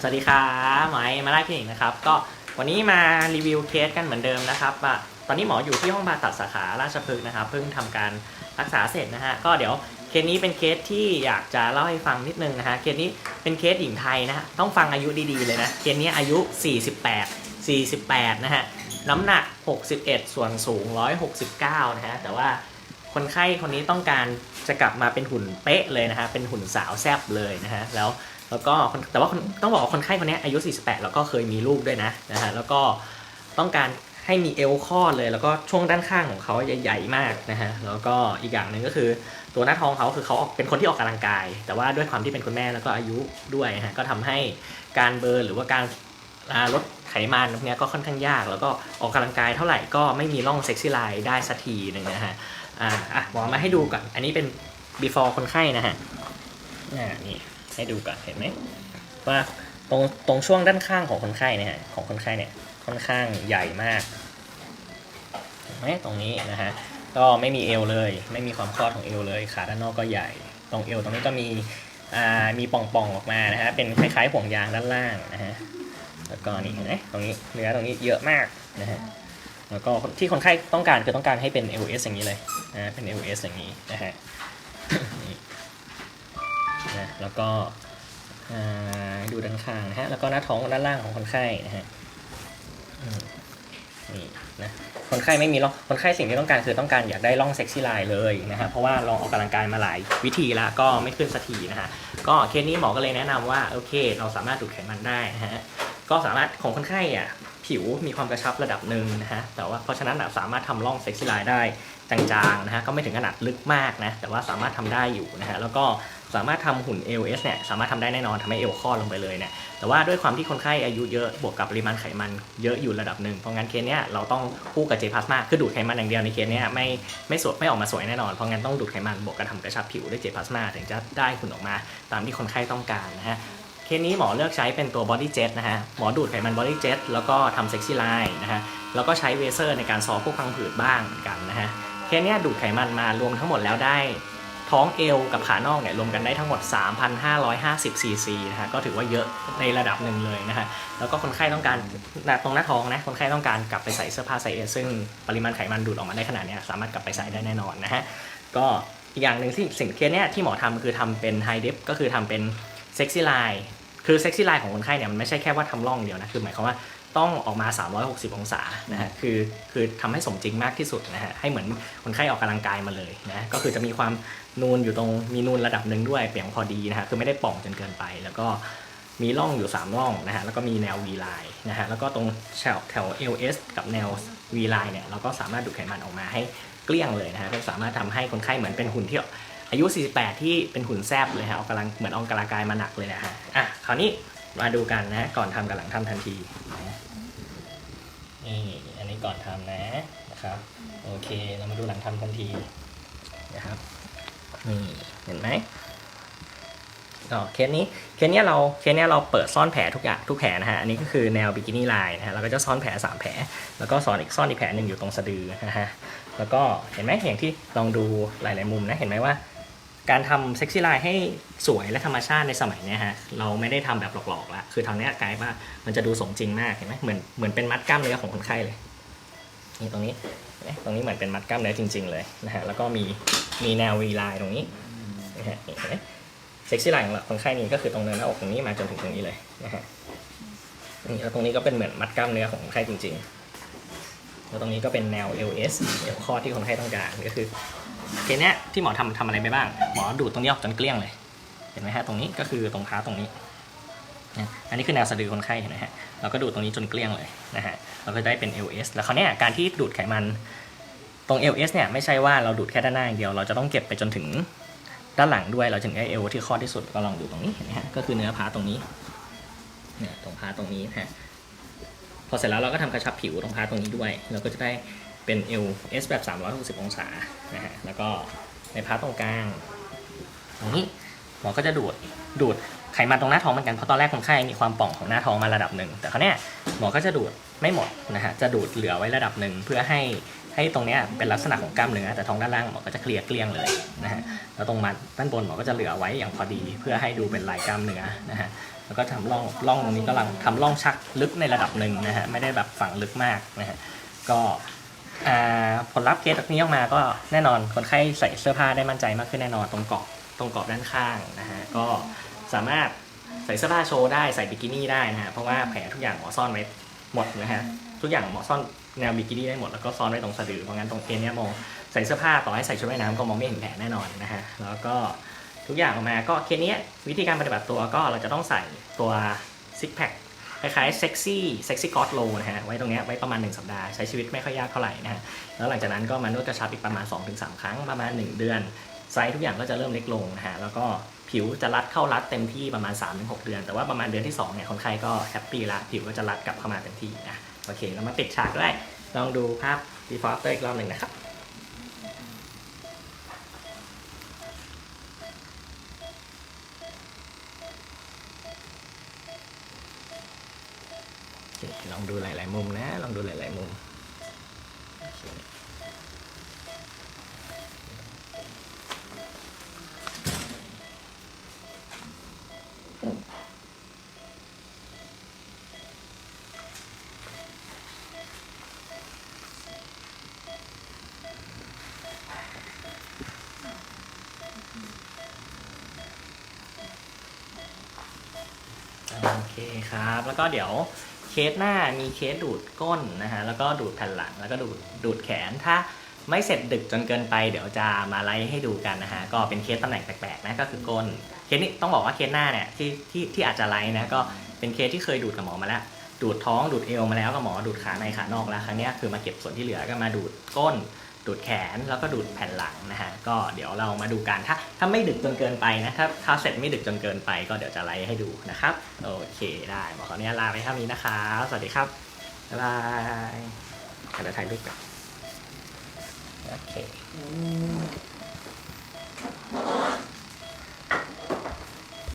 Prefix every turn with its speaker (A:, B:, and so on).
A: สวัสดีครับหมอไอมาไล่คลินิกนะครับ ก็วันนี้มารีวิวเคสกันเหมือนเดิมนะครับอะตอนนี้หมออยู่ที่ห้องผ่าตัดสาขาราชพฤกษ์นะครับ เพิ่งทำการรักษาเสร็จนะฮะ ก็เดี๋ยวเคสนี้เป็นเคสที่อยากจะเล่าให้ฟังนิดนึงนะฮะ เคสนี้เป็นเคสหญิงไทยนะฮะต้องฟังอายุดีๆเลยนะ เคสนี้อายุ 48 48 นะฮะ น้ำหนัก 61 ส่วนสูง 169 นะฮะ แต่ว่าคนไข้คนนี้ต้องการจะกลับมาเป็นหุ่นเป๊ะเลยนะฮะ เป็นหุ่นสาวแซบเลยนะฮะ แล้ว แล้วก็แต่ว่าต้องบอกว่าคนไข้คนนี้อายุ 48 แล้วก็เคยมีลูกด้วยนะนะฮะแล้วก็ต้องการให้มีเอวคลอดเลย แล้วก็ช่วงด้านข้างของเขาใหญ่ๆมากนะฮะแล้วก็อีกอย่างหนึ่งก็คือ ตัวหน้าท้องเขาคือเขาออกเป็นคนที่ออกกำลังกาย แต่ว่าด้วยความที่เป็นคุณแม่แล้วก็อายุด้วยฮะก็ทำให้การเบิร์นหรือว่าการลดไขมันพวกนี้ก็ค่อนข้างยาก แล้วก็ออกกำลังกายเท่าไหร่ก็ไม่มีร่องเซ็กซี่ไลน์ได้สักทีหนึ่งนะฮะอะหมอมาให้ดูก่อนอันนี้เป็น before คนไข้นะฮะนี่ ให้ดูก่อนเห็นไหมว่าตรงตรงช่วงด้านข้างของคนไข้เนี่ยของคนไข้เนี่ยค่อนข้างใหญ่มากเห็นไหมตรงนี้นะฮะก็ไม่มีเอวเลย ไม่มีความคลอดของเอวเลยขาด้านนอกก็ใหญ่ ตรงเอวตรงนี้ก็มีอ่ามีป่องๆออกมานะฮะเป็นคล้ายๆห่วงยางด้านล่างนะฮะแล้วก็นี่เห็นไหมตรงนี้เนื้อตรงนี้เยอะมากนะฮะแล้วก็ที่คนไข้ต้องการคือต้องการให้เป็น LS อย่างนี้เลยนะเป็น LS อย่างนี้นะฮะ นะแล้วก็ดูด้านข้างนะฮะแล้วก็หน้าท้องด้านล่างของคนไข้นะฮะนี่นะคนไข้ไม่มีร่องคนไข้สิ่งที่ต้องการคือต้องการอยากได้ร่องเซ็กซี่ไลน์เลยนะฮะเพราะว่าลองออกกำลังกายมาหลายวิธีแล้วก็ไม่ขึ้นสักทีนะฮะก็เคสนี้หมอก็เลยแนะนำว่าโอเค เราสามารถดูดไขมันได้นะฮะก็สามารถของคนไข้อะ ผิวมีความกระชับระดับหนึ่งนะฮะแต่ว่าเพราะฉะนั้นอะสามารถทำร่องเซ็กซี่ไลน์ได้จางๆนะฮะก็ไม่ถึงขนาดลึกมากนะแต่ว่าสามารถทำได้อยู่นะฮะแล้วก็สามารถทำหุ่น LS เนี่ยสามารถทำได้แน่นอนทำให้เอวคลอดลงไปเลยเนี่ยแต่ว่าด้วยความที่คนไข้อายุเยอะบวกกับปริมาณไขมันเยอะอยู่ระดับหนึ่งเพราะงั้นเคสเนี้ยเราต้องคู่กับเจพลาสมาคือดูดไขมันอย่างเดียวในเคสเนี้ยไม่ไม่สวยไม่ออกมาสวยแน่นอนเพราะงั้นต้องดูดไขมันบวกกับทำกระชับผิวด้วยเจพลาสมาถึงจะได้หุ่นออกมา ตามที่คนไข้ต้องการนะฮะ เคสนี้หมอเลือกใช้เป็นตัว body jet นะฮะ หมอดูดไขมัน body jet แล้วก็ทำเซ็กซี่ไลน์นะฮะ แล้วก็ใช้เวเซอร์ในการซอพวกพังผืดบ้างเหมือนกันนะฮะ เคสนี้ดูดไขมันมารวมทั้งหมดแล้วได้ท้องเอวกับขานอกเนี่ยรวมกันได้ทั้งหมด 3,550 ซีซีนะฮะ ก็ถือว่าเยอะในระดับหนึ่งเลยนะฮะ แล้วก็คนไข้ต้องการตรงหน้าท้องนะ คนไข้ต้องการกลับไปใส่เสื้อผ้าไซส์เอซึ่งปริมาณไขมันดูดออกมาได้ขนาดเนี้ยสามารถกลับไปใส่ได้แน่นอนนะฮะ ก็อีกอย่างหนึ่งที่สิ่งเคสเนี้ยที่หมอทำคือทำเป็นไฮเดฟก็คือทำเป็นเซ็กซี่ไลน์ คือเซ็กซี่ไลน์ของคนไข้เนี่ยมันไม่ใช่แค่ว่าทำร่องเดียวนะคือหมายความว่าต้องออกมา 360 องศานะฮะคือคือทำให้สมจริงมากที่สุดนะฮะให้เหมือนคนไข้ออกกำลังกายมาเลยนะก็คือจะมีความนูนอยู่ตรงมีนูนระดับหนึ่งด้วยเปียงพอดีนะฮะคือไม่ได้ป่องจนเกินไป แล้วก็มีร่องอยู่ 3 ร่องนะฮะแล้วก็มีแนว V line นะฮะแล้วก็ตรงแถวแถว LS กับแนว V line เนี่ยเราก็สามารถดูดไขมันออกมาให้เกลี้ยงเลยนะฮะก็สามารถทำให้คนไข้เหมือนเป็นหุ่นที่ อายุ 48 ที่เป็นหุ่นแซบเลยฮะออกกำลังเหมือนออกกำลังกายมาหนักเลยนะฮะอะคราวนี้มาดูกันนะ ก่อนทำกับหลังทำทันทีนะนี่อันนี้ก่อนทำนะนะครับโอเคเรามาดูหลังทำทันทีนะครับนี่เห็นไหมก็เคสนี้เคสเนี้ยเราเคสเนี้ยเราเปิดซ่อนแผลทุกอย่างทุกแผลนะฮะอันนี้ก็คือแนวบิกินี่ไลน์นะฮะเราก็จะซ่อนแผลสามแผลแล้วก็ซ่อนอีกซ่อนอีกแผลหนึ่งอยู่ตรงสะดือนะฮะแล้วก็เห็นไหมอย่างที่ลองดูหลาย ๆ มุมนะเห็นไหมว่า การทำเซ็กซี่ไลน์ให้สวยและธรรมชาติในสมัยนี้ฮะเราไม่ได้ทำแบบหลอกๆละคือทางนี้กลายว่ามันจะดูสมจริงมากเห็นไหมเหมือนเหมือนเป็นมัดกล้ามเนื้อของคนไข้เลยนี่ตรงนี้นไหมตรงนี้เหมือนเป็นมัดกล้ามเนื้อจริง ๆ เลยนะฮะแล้วก็มีมีแนววีไลน์ตรงนี้นะฮะเห็นไหมเซ็กซี่ไลน์ของคนไข้นี้ก็คือตรงเนินหน้าอกตรงนี้มาจนถึงตรงนี้เลยนะฮะนี่แล้วตรงนี้ก็เป็นเหมือนมัดกล้ามเนื้อของคนไข้จริง ๆ แล้วตรงนี้ก็เป็นแนว LS เอวคอที่คนไข้ต้องการก็คือ เคสเนี้ยที่หมอทำทำอะไรไปบ้าง หมอดูดตรงนี้ออกจนเกลี้ยงเลย เห็นไหมฮะตรงนี้ก็คือตรงเท้าตรงนี้นะอันนี้คือแนวสะดือคนไข้เห็นไหมฮะ เราก็ดูดตรงนี้จนเกลี้ยงเลยนะฮะ เราก็ได้เป็น LS แล้วเขาเนี้ยการที่ดูดไขมันตรง LS เนี่ยไม่ใช่ว่าเราดูดแค่ด้านหน้าอย่างเดียว เราจะต้องเก็บไปจนถึงด้านหลังด้วยเราถึงได้เอวที่ข้อที่สุดก็ลองดูตรงนี้เห็นไหมฮะ ก็คือเนื้อพาตรงนี้เนี่ยตรงพาตรงนี้นะฮะ พอเสร็จแล้วเราก็ทำกระชับผิวตรงพาตรงนี้ด้วย เราก็จะได้ เป็น LS แบบ 360 องศานะฮะแล้วก็ในพาร์ตรงกลางตรงนี้หมอก็จะดูดดูดไขมันตรงหน้าท้องเหมือนกันเพราะตอนแรกคนไข้มีความป่องของหน้าท้องมาระดับหนึ่งแต่เขาวเนี้ยหมอก็จะดูดไม่หมดนะฮะจะดูดเหลือไว้ระดับหนึ่งเพื่อให้ให้ตรงเนี้ยเป็นลักษณะของกล้ามเนื้อแต่ท้องด้านล่างหมอก็จะเคลียร์เกลี้ยงเลยนะฮะแล้วตรงมาด้านบนหมอก็จะเหลือไว้อย่างพอดี เพื่อให้ดูเป็นลายกล้ามเนื้อนะฮะแล้วก็ทำร่องร่องตรงนี้กำลังทำร่องชักลึกในระดับหนึ่งนะฮะไม่ได้แบบฝังลึกมากนะฮะก็ ผลลัพธ์เคสนี้ออกมาก็แน่นอนคนไข้ใส่เสื้อผ้าได้มั่นใจมากขึ้นแน่นอนตรงกรอบตรงกรอบด้านข้างนะฮะก็สามารถใส่เสื้อผ้าโชว์ได้ใส่บิกินี่ได้นะฮะเพราะว่าแผลทุกอย่างหมอซ่อนไว้หมดนะฮะทุกอย่างหมอซ่อนแนวบิกินี่ได้หมดแล้วก็ซ่อนไว้ตรงสะดือเพราะงั้นตรงเคสเนี้ยมองใส่เสื้อผ้าต่อให้ใส่ชุดว่ายน้ำก็มองไม่เห็นแผลแน่นอนนะฮะแล้วก็ทุกอย่างออกมาก็เคสนี้วิธีการปฏิบัติตัวก็เราจะต้องใส่ตัวซิกแพค คล้ายๆเซ็กซี่เซ็กซี่กอดโลนะฮะไว้ตรงเนี้ยไว้ประมาณ 1 สัปดาห์ใช้ชีวิตไม่ค่อยยากเท่าไหร่นะฮะแล้วหลังจากนั้นก็มานวดกระชับอีกประมาณ 2-3 ครั้งประมาณ 1 เดือนไซส์ทุกอย่างก็จะเริ่มเล็กลงนะฮะแล้วก็ผิวจะรัดเข้ารัดเต็มที่ประมาณ 3-6 เดือน แต่ว่าประมาณเดือนที่2เนี่ยคนไข้ก็แฮปปี้ละผิวก็จะรัดกลับเข้ามาเต็มที่นะโอเคเรามาปิดฉากด้วยลองดูภาพ before after อีกรอบหนึ่งนะครับ ดูหลาย ๆ มุมนะ ลองดูหลาย ๆ มุมโอเคโอเคครับ แล้วก็เดี๋ยว เคสหน้ามีเคสดูดก้นนะฮะแล้วก็ดูดแผ่นหลังแล้วก็ดูดดูดแขนถ้าไม่เสร็จดึกจนเกินไปเดี๋ยวจะมาไล่ให้ดูกันนะฮะก็เป็นเคสตำแหน่งแปลกๆนะก็คือก้นเคสนี้ต้องบอกว่าเคสหน้าเนี่ยที่ที่ที่อาจจะไล่นะก็เป็นเคสที่เคยดูดกับหมอมาแล้ว ดูดท้องดูดเอวมาแล้วกับหมอดูดขาในขานอกแล้วครั้งนี้คือมาเก็บส่วนที่เหลือก็มาดูดก้น ดูดแขนแล้วก็ดูดแผ่นหลังนะฮะก็เดี๋ยวเรามาดูกันถ้าถ้าไม่ดึกจนเกินไปนะถ้าถ้าเสร็จไม่ดึกจนเกินไป ก็เดี๋ยวจะไลฟ์ให้ดูนะครับโอเคได้หมอขออนุญาตลาไปเท่านี้นะครับสวัสดีครับบ๊ายบายเดี๋ยวถ่ายรูปกันโอเค